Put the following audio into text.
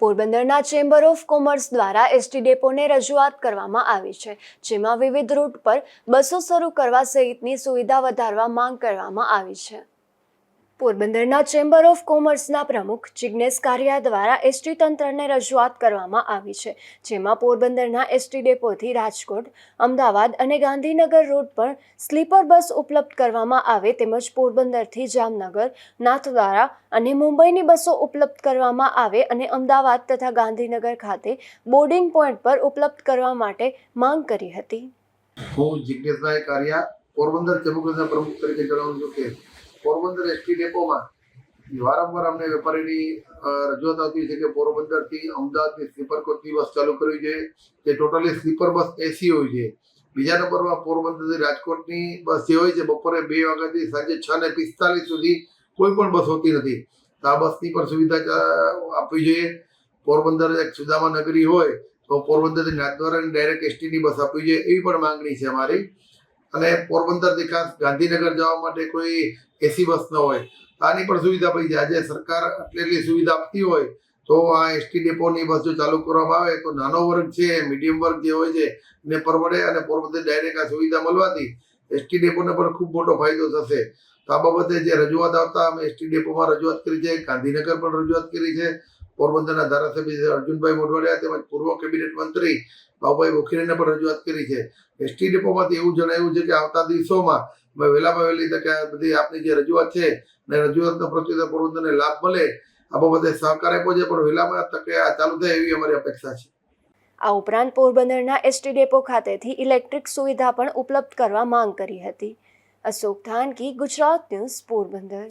પોરબંદરના chamber of commerce દ્વારા ST ડેપોને રજૂઆત કરવામાં આવી છે, જેમાં વિવિધ રૂટ પર બસો શરૂ કરવા સહિતની સુવિધા વધારવા માંગ કરવામાં આવી છે. પોરબંદરના ચેમ્બર ઓફ કોમર્સના પ્રમુખ જિજ્ઞેશ કારિયા દ્વારા એસટી તંત્રને રજૂઆત કરવામાં આવી છે, જેમાં પોરબંદરના એસટી ડેપોથી રાજકોટ, અમદાવાદ અને ગાંધીનગર રોડ પર સ્લીપર બસ ઉપલબ્ધ કરવામાં આવે તેમજ પોરબંદરથી જામનગર નાથદ્વારા અને મુંબઈની બસો ઉપલબ્ધ કરવામાં આવે અને અમદાવાદ તથા ગાંધીનગર ખાતે બોર્ડિંગ પોઈન્ટ પર ઉપલબ્ધ કરવા માટે માંગ કરી હતી. હું જિજ્ઞેશભાઈ કારિયા પોરબંદર ચેમ્બર પ્રમુખ તરીકે જણાવું છું કે પોરબંદર એસટી ડેપોમાં વારંવાર અમને વેપારીની રજૂઆત આવતી છે કે પોરબંદરથી અમદાવાદની સ્લીપર કોચની બસ ચાલુ કરવી જોઈએ તે ટોટલી સ્લીપર બસ એસી હોય છે. બીજા નંબરમાં પોરબંદરથી રાજકોટની બસ જે હોય છે, બપોરે બે વાગ્યાથી સાંજે છ ને પિસ્તાલીસ સુધી કોઈ પણ બસ હોતી નથી. તો આ બસની પણ સુવિધા આપવી જોઈએ. પોરબંદર એક સુદામા નગરી હોય, તો પોરબંદરથી નાથદ્વારાની ડાયરેક્ટ એસટીની બસ આપવી જોઈએ એવી પણ માંગણી છે અમારી. અને પોરબંદરથી ખાસ ગાંધીનગર જવા માટે કોઈ એસી બસ ન હોય. આની પણ સુવિધા પડી જાય. આજે સરકાર આટલી સુવિધા આપતી હોય, તો આ એસટી ડેપોની બસ જો ચાલુ કરવામાં આવે, તો નાનો વર્ગ છે મીડિયમ વર્ગ જે હોય છે, એને પરવડે અને પોરબંદર ડાયરેક્ટ આ સુવિધા મળવાથી એસટી ડેપોને પણ ખૂબ મોટો ફાયદો થશે. તો આ બાબતે જે રજૂઆત આવતા અમે એસટી ડેપોમાં રજૂઆત કરી છે, ગાંધીનગર પણ રજૂઆત કરી છે પોરબંદરના ધારાસભ્ય અર્જુનભાઈ મોઢવાડિયા તેમજ પૂર્વ કેબિનેટ મંત્રી બાબુભાઈ બોખીરેને પણ રજૂઆત કરી છે. એસટી ડેપોમાંથી એવું જણાવ્યું છે કે આવતા દિવસોમાં વહેલામાં વહેલી તકે બધી આપની જે રજૂઆત છે ને રજૂઆતનો પ્રત્યુત્તર પોરબંદરને લાભ મળે આ બાબતે સહકાર આપ્યો છે, પણ વહેલામાં તકે આ ચાલુ થાય એવી અમારી અપેક્ષા છે. આ ઉપરાંત પોરબંદરના એસટી ડેપો ખાતેથી ઇલેક્ટ્રિક સુવિધા પણ ઉપલબ્ધ કરવા માંગ કરી હતી. અશોક થાનકી, ગુજરાત ન્યૂઝ પોરબંદર.